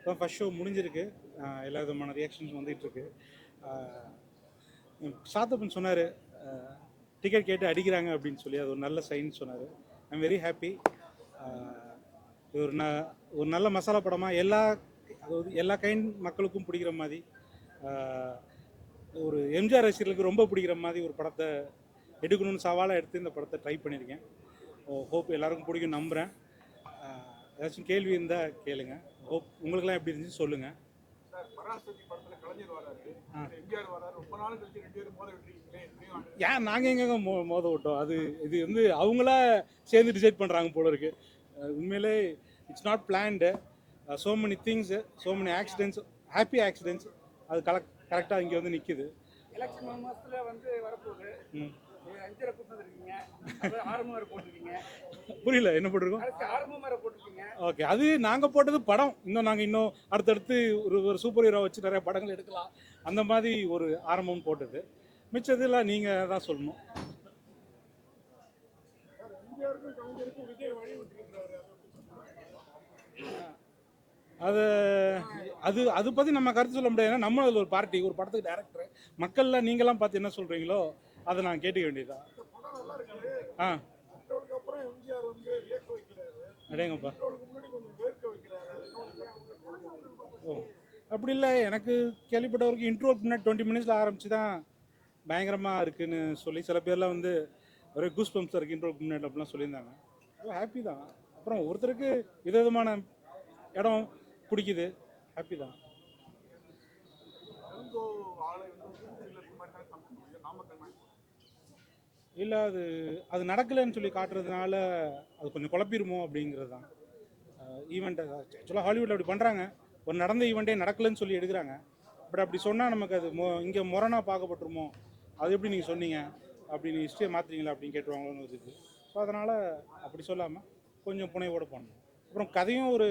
இப்போ first show முடிஞ்சிருக்கு. எல்லா விதமான ரியாக்ஷன்ஸ் வந்துகிட்ருக்கு. சாத்தப்பன் சொன்னார் டிக்கெட் கேட்டு அடிக்கிறாங்க அப்படின்னு சொல்லி அது ஒரு நல்ல சைன் சொன்னார். ஐம் வெரி ஹாப்பி ஒரு ந ஒரு நல்ல மசாலா படமாக எல்லா அதாவது எல்லா கைண்ட் மக்களுக்கும் பிடிக்கிற மாதிரி ஒரு எம்ஜிஆர் ரசிகர்களுக்கு ரொம்ப பிடிக்கிற மாதிரி ஒரு படத்தை எடுக்கணும்னு சவாலாக எடுத்து இந்த படத்தை ட்ரை பண்ணியிருக்கேன். ஹோப் எல்லாருக்கும் பிடிக்கும் நம்புகிறேன் ஏதாச்சும் கேள்வி இருந்தால் கேளுங்க. ஹோப் உங்களுக்குலாம் எப்படி இருந்துச்சு சொல்லுங்கள் ஏன் நாங்கள் எங்கங்க மோ மோத விட்டோம்? அது இது வந்து அவங்களா சேர்ந்து டிசைட் பண்ணுறாங்க போல இருக்கு. உண்மையிலே it's not planned so many things so many accidents happy accidents அது கலெக்ட் கரெக்டாக இங்கே வந்து நிற்கிது எலெக்ஷன் மூணு மாசத்துல வந்து வரப்போகுது. புரியல என்ன போட்டிருக்கோம்? ஓகே அது நாங்கள் போட்டது படம். இன்னும் நாங்கள் இன்னும் அடுத்தடுத்து ஒரு ஒரு சூப்பர் ஹீரோ வச்சு நிறைய படங்கள் எடுக்கலாம். அந்த மாதிரி ஒரு ஆரம்பம் போட்டது. மிச்சதெல்லாம் நீங்கள் தான் சொல்லணும். அது அது அது பற்றி நம்ம கருத்து சொல்ல முடியாது. ஏன்னா நம்ம அதில் ஒரு பார்ட்டி ஒரு படத்துக்கு டேரக்டர் மக்கள்லாம் நீங்களாம் பார்த்து என்ன சொல்கிறீங்களோ அதை நான் கேட்டுக்க இருக்குது. ஆ. அடேங்கப்பா. ஓ. அப்படி இல்லை எனக்கு கேள்விப்பட்ட வரைக்கும் இன்ட்ரோ முன்னாடி டுவெண்ட்டி மினிட்ஸில் ஆரம்பிச்சு தான் பயங்கரமாக இருக்குன்னு சொல்லி சில பேர்லாம் வந்து ஒரே கூஸ் பம்ப்ஸ் இருக்குது இன்ட்ரோக்கு முன்னாடி அப்படிலாம் சொல்லியிருந்தாங்க. ஹாப்பி தான். அப்புறம் ஒருத்தருக்கு விதவிதமான இடம் பிடிக்குது. ஹாப்பி தான் தெலுங்கு ஆளை வந்து தூத்துக்குடியில் இருக்க மாதிரி தான் காமிக்க முடியும் நாமக்கல் மாதிரி இல்லை அது அது நடக்கலைன்னு சொல்லி காட்டுறதுனால அது கொஞ்சம் குழப்பிடுமோ அப்படிங்கிறது தான். ஈவெண்ட்டை ஆக்சுவலாக ஹாலிவுட்டில் அப்படி பண்ணுறாங்க ஒரு நடந்த ஈவெண்ட்டே நடக்கலைன்னு சொல்லி எடுக்கிறாங்க. பட் அப்படி சொன்னால் நமக்கு அது மொ இங்கே முரணாக பார்க்கப்பட்டுருமோ? அது எப்படி நீங்கள் சொன்னீங்க? அப்படி ஹிஸ்ட்ரியை மாற்றுறீங்களா அப்படின்னு கேட்டுருவாங்களோன்னு ஒரு இது. ஸோ அதனால் அப்படி சொல்லாமல் கொஞ்சம் புனைவோடு பண்ணணும் அப்புறம் கதையும் ஒரு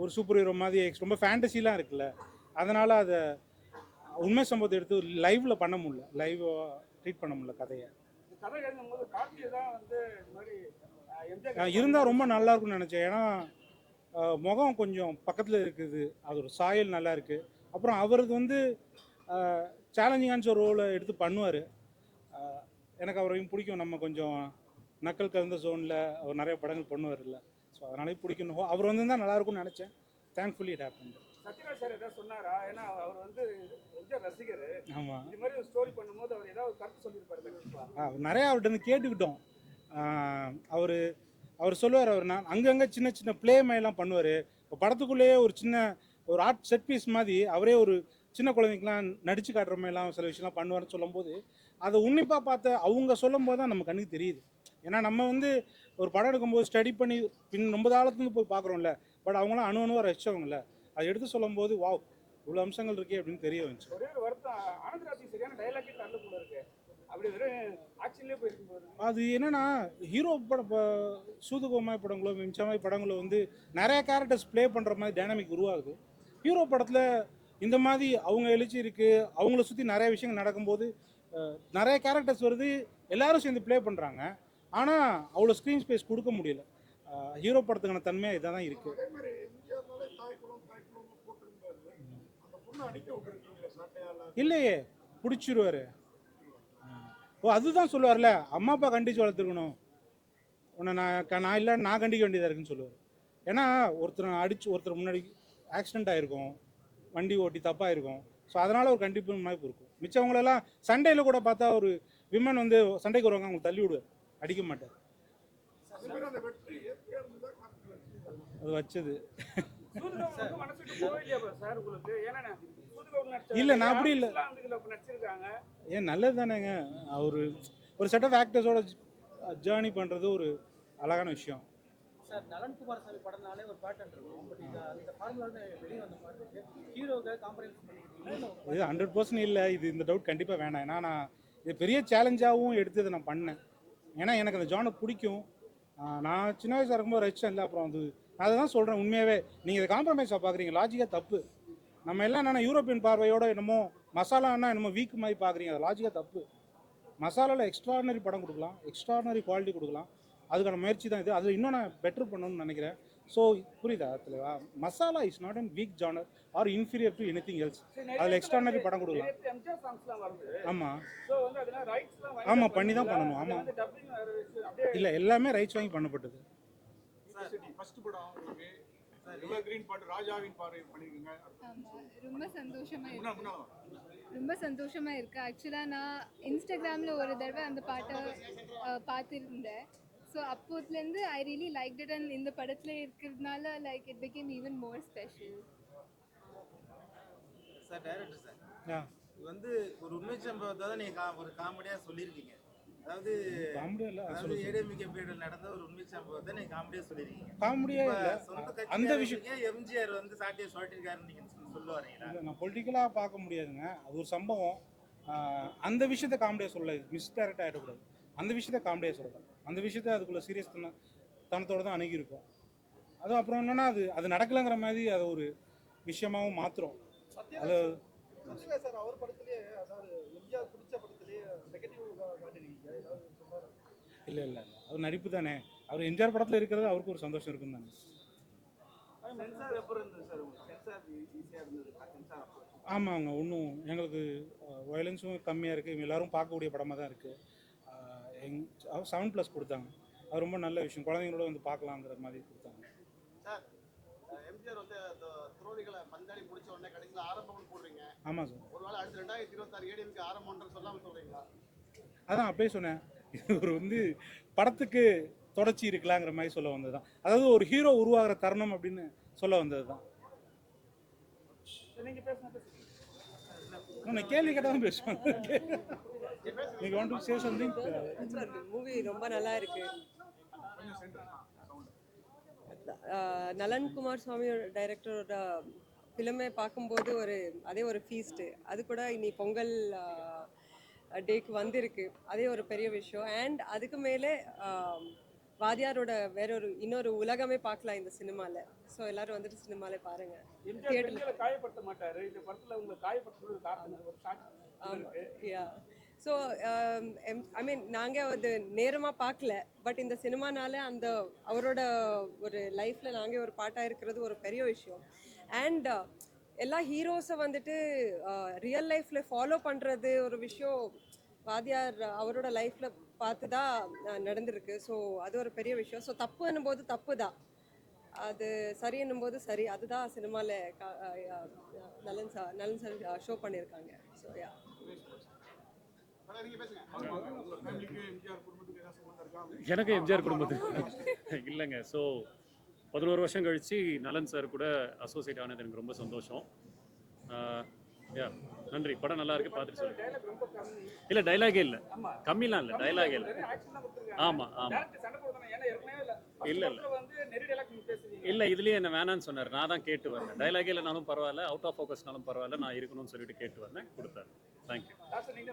ஒரு சூப்பர் ஹீரோ மாதிரி ரொம்ப ஃபேண்டசிலாம் இருக்குல்ல. அதனால் அதை உண்மை சம்பவத்தை எடுத்து லைவில் பண்ண முடியல. லைவாக ட்ரீட் பண்ண முடியல கதையை. கதை எழுதும் போது கார்த்திகை தான் வந்து இந்த மாதிரி அஹ், எம்ஜிஆர் இருந்தால் ரொம்ப நல்லா இருக்கும்னு நினச்சேன். ஏன்னா முகம் கொஞ்சம் பக்கத்தில் இருக்குது. அது ஒரு சாயல் நல்லா இருக்குது அப்புறம் அவருக்கு வந்து சேலஞ்சிங்கான ஒரு ரோலை எடுத்து பண்ணுவார். எனக்கு அவரையும் பிடிக்கும். நம்ம கொஞ்சம் நக்கல் கலந்த ஜோனில் அவர் நிறைய படங்கள் பண்ணுவார்ல ஸோ அதனாலே பிடிக்கும். அவர் வந்து தான் நல்லா இருக்கும்னு நினச்சேன். Thankfully it happen Sathyaraj sir ஏதாவது சொன்னாரா? ஏன்னா அவர் வந்து ஆமாம் இது மாதிரி ஒரு ஸ்டோரி பண்ணும்போது அவர் ஏதாவது கருத்து சொல்லியிருப்பாரு கண்டிப்பா. ஆ, நிறைய அவர்கிட்ட கேட்டுக்கிட்டோம். அவர் அவர் சொல்லுவார் அவர் நான் அங்கங்கே சின்ன சின்ன ப்ளே மாதிரிலாம் பண்ணுவார். இப்போ படத்துக்குள்ளேயே ஒரு சின்ன ஒரு ஆர்ட் செட் பீஸ் மாதிரி அவரே ஒரு சின்ன குழந்தைக்கெலாம் நடிச்சு காட்டுற மாதிரிலாம் சில விஷயம்லாம் பண்ணுவார்னு சொல்லும்போது அதை உன்னிப்பாக பார்த்த அவங்க சொல்லும்போது தான் நம்ம கண்ணுக்கு தெரியுது. ஏன்னா நம்ம வந்து ஒரு படம் எடுக்கும்போது ஸ்டடி பண்ணி பின் ரொம்ப காலத்துலேருந்து போய் பார்க்குறோம்ல. பட் அவங்களாம் அணு அணுவாக ரசிச்சவங்கல்ல. அதை எடுத்து சொல்லும்போது வாவ் இவ்வளோ அம்சங்கள் இருக்கே அப்படின்னு தெரிய வந்துச்சு. ஒரே ஒரு வருத்தம் ஆனந்தராஜ் சரியான டைலாக்கே தரல போல இருக்கு. அது என்னன்னா ஹீரோ படம் சூதுகோமாய் படங்களோ மிச்சமாய் படங்களோ வந்து நிறைய கேரக்டர்ஸ் ப்ளே பண்ணுற மாதிரி டைனாமிக் உருவாகுது. ஹீரோ படத்தில் இந்த மாதிரி அவங்க எழுச்சி இருக்குது அவங்கள சுற்றி நிறைய விஷயங்கள் நடக்கும்போது நிறைய கேரக்டர்ஸ் வருது எல்லாரும் சேர்ந்து ப்ளே பண்ணுறாங்க ஆனால் அவ்வளோ ஸ்க்ரீன் ஸ்பேஸ் கொடுக்க முடியல. ஹீரோ படத்துக்கான தன்மையாக இதாக தான் இருக்குது இல்லையே பிடிச்சிருவாரு. ஓ அதுதான் சொல்லுவார்ல அம்மா அப்பா கண்டிச்சு வளர்த்துருக்கணும். உன்னை நான் க- நான் இல்லை நான் கண்டிக்க வேண்டியதாக இருக்குன்னு சொல்லுவார். ஏன்னா ஒருத்தர் அடிச்சு ஒருத்தர் முன்னாடி ஆக்சிடென்ட் ஆகிருக்கும் வண்டி ஓட்டி தப்பாக இருக்கும் ஸோ அதனால் ஒரு கண்டிப்பு மாதிரி இருக்கும். மிச்சவங்களெல்லாம் சண்டையில் கூட பார்த்தா ஒரு விமன் வந்து சண்டைக்கு வருவாங்க அவங்க தள்ளி விடுவார். அடிக்க மாட்டார். அது வச்சது. இல்ல, நான் அப்படி இல்ல. ஏன் நல்லது தானேங்க ஒரு ஒரு செட் ஆஃப் ஆக்டர்ஸோட ஜேர்னி பண்ணுறது ஒரு அழகான விஷயம். சார் நலன் குமாரசாமி படம்னாலே ஒரு பேட்டர்ன் இருக்கும். பட் இது அந்த ஃபார்முலா வெளியே வந்த மாதிரி இருக்கு ஹீரோவை காம்ப்ரமைஸ் பண்ணிக்கிட்டீங்களா இல்லை உங்க இது ஹண்ட்ரட் பர்சன்ட் இல்லை. இது இந்த டவுட் கண்டிப்பாக வேணாம். ஏன்னா நான் இது பெரிய சேலஞ்சாகவும் எடுத்து இதை நான் பண்ணேன். ஏன்னா எனக்கு அந்த ஜானை பிடிக்கும். நான் சின்ன வயசாக இருக்கும்போது ரசிச்சேன் இல்லை அப்புறம் அது அதை தான் சொல்கிறேன் உண்மையாகவே நீங்கள் இதை காம்ப்ரமைஸாக பார்க்குறீங்க லாஜிக்காக தப்பு. நம்ம எல்லாம் என்னென்ன யூரோப்பியன் பார்வையோட என்னமோ மசாலான்னா என்னமோ வீக் மாதிரி பார்க்குறீங்க அது லாஜிக்காக தப்பு. மசாலாவில் எக்ஸ்ட்ராடினரி படம் கொடுக்கலாம். எக்ஸ்ட்ராடினரி குவாலிட்டி கொடுக்கலாம். அதுக்கான முயற்சி தான் இது. அதில் இன்னும் நான் பெட்டர் பண்ணணும்னு நினைக்கிறேன். ஸோ புரியுதா? அதில் masala is not an weak genre or inferior to anything else அதில் எக்ஸ்ட்ரானரி படம் கொடுக்கலாம். ஆமாம் ஸோ வந்து அதெல்லாம் ரைட்ஸ்லாம் ஆமா, பண்ணி தான் பண்ணணும், ஆமா. வந்து டப்பிங் வேற வச்சு அப்படியே இல்லை எல்லாமே ரைட்ஸ் வாங்கி பண்ணப்பட்டது. ரொம்ப சந்தோஷமா இருக்கு. முன்னால ரொம்ப சந்தோஷமா இருக்கு. ஆக்சுவலாக நான் இன்ஸ்டாகிராமில் ஒரு தடவை அந்த பாட்டை பார்த்திருந்தேன். So அப்போதுலேருந்து I really like it and இந்த படத்தில் இருக்கிறதுனால like it became even more special sir director sir இது வந்து ஒரு உண்மை சம்பவத்தை தான் நீங்க கா- ஒரு காமெடியா சொல்லியிருக்கீங்க. அதாவது அதாவது ஏடிஎம்கே பீரியடில் நடந்த ஒரு உண்மை சம்பவத்தை நீங்க காமெடியா சொல்லியிருக்கீங்க. காமெடியா இப்ப இல்லை சொந்த அந்த விஷயம் எம்ஜிஆர் வந்து சாட்டியை சொல்லிருக்காருன்னு நீங்க சொ- சொல்ல வரீங்களா நான் பொலிட்டிக்கலாக பார்க்க முடியாதுங்க. அது ஒரு சம்பவம். அந்த விஷயத்த காமெடியாக சொல்ல மிஸ்டைரக்ட் ஆகிடக்கூடாது அந்த விஷயத்த காமெடியாக சொல்லலாம் அந்த விஷயத்த அதுக்குள்ள சீரியஸ் தன தனத்தோட தான் அணுகியிருக்கும் அதுவும் அப்புறம் என்னன்னா அது அது நடக்கலைங்கிற மாதிரி அதை ஒரு விஷயமாவும் மாத்துறோம் அது சார் அவர் படத்திலேயே அதாவது எம்ஜிஆர் பிடிச்ச படத்திலேயே நெகட்டிவ்? இல்லை இல்லை இல்லை. அது நடிப்பு தானே. அவர் எம்ஜிஆர் படத்தில் இருக்கிறது அவருக்கு ஒரு சந்தோஷம் இருக்கும் தானே. ஆமாங்க ஒன்றும் எங்களுக்கு வயலன்ஸும் கம்மியாக இருக்குது இவங்க எல்லாரும் பார்க்கக்கூடிய படமாக தான் இருக்குது எங் செவன் ப்ளஸ் கொடுத்தாங்க. அது ரொம்ப நல்ல விஷயம். குழந்தைங்களோட வந்து பார்க்கலாங்கிற மாதிரி கொடுத்தாங்க. சார் எம்ஜிஆர் வந்து அந்த துரோகிகளை பந்தாடி முடிச்ச உடனே கடைசியில் ஆரம்பம்னு போடுறீங்க. ஆமாம் சார். ஒருவேளை அடுத்து ரெண்டாயிரத்தி இருபத்தாறு ஏடிஎம்க்கு ஆரம்பம்ன்ற சொல்லாம சொல்றீங்களா? அதான் அப்பயே சொன்னேன். இவர் வந்து படத்துக்கு தொடர்ச்சி இருக்கலாங்கிற மாதிரி சொல்ல வந்தது தான் அதாவது ஒரு ஹீரோ உருவாகிற தருணம் அப்படின்னு சொல்ல வந்தது தான் நான் கேள்வி கேட்டால் தான் பேசுவேன். நீங்கள் want to say something movie ரொம்ப நல்லா இருக்கு. அஹ் நலன் குமார் சுவாமியோட டைரக்டரோட ஃபிலிமை பார்க்கும்போது ஒரு அதே ஒரு ஃபீஸ்ட்டு அது கூட இனி பொங்கல் டேக்கு வந்திருக்கு. அதே ஒரு பெரிய விஷயம். அண்ட் அதுக்கு மேலே வாதியாரோட வேற ஒரு இன்னொரு உலகமே பார்க்கலாம் இந்த சினிமாவில் ஸோ எல்லாரும் வந்துட்டு சினிமாவில் பாருங்க. காயப்படுத்த மாட்டாரு. இந்த படத்துல உங்களை காயப்படுத்துறது ஒரு காரணம் ஒரு சாட்சி யா ஸோ ஐ மீன் நாங்கள் அது நேரமாக பார்க்கல. பட் இந்த சினிமானால அந்த அவரோட ஒரு லைஃப்பில் நாங்கள் ஒரு பாட்டாக இருக்கிறது ஒரு பெரிய விஷயம். அண்ட் எல்லா ஹீரோஸை வந்துட்டு ரியல் லைஃப்பில் ஃபாலோ பண்ணுறது ஒரு விஷயம் வாதியார் அவரோட லைஃப்பில் பார்த்து தான் நடந்திருக்கு. ஸோ அது ஒரு பெரிய விஷயம். ஸோ தப்பு போது தப்பு தான் அது சரி போது சரி. அதுதான் சினிமாவில் Nalan sir Nalan sir show பண்ணியிருக்காங்க. ஸோ யா எனக்கு எம்ஜிஆர் குடும்பத்துக்கு இல்லைங்க. ஸோ பதினோரு வருஷம் கழிச்சு நலன் சார் கூட அசோசியேட் ஆனது எனக்கு ரொம்ப சந்தோஷம். யா நன்றி. படம் நல்லா இருக்கு பார்த்துட்டு சொல்லுங்க. இல்லை டைலாகே இல்லை. கம்மிலாம் இல்லை டைலாகே இல்லை. நிறைய ஆக்ஷன் தான் கொடுத்துருக்காங்க. ஆமா ஆமா. டேரக்டர் சண்டை போடுறாங்க ஏன்னா ஏற்கனவே இல்ல. இல்ல, இல்ல. இதுலேயே என்ன வேணான்னு சொன்னார். நான் தான் கேட்டு வந்தேன். டைலாகே இல்லைனாலும் பரவாயில்ல. அவுட் ஆஃப் ஃபோக்கஸ்னாலும் பரவாயில்ல. நான் இருக்கணும்னு சொல்லிட்டு கேட்டு வந்தேன். கொடுத்தாரு. தேங்க்யூ லாஸ்ட் நீங்க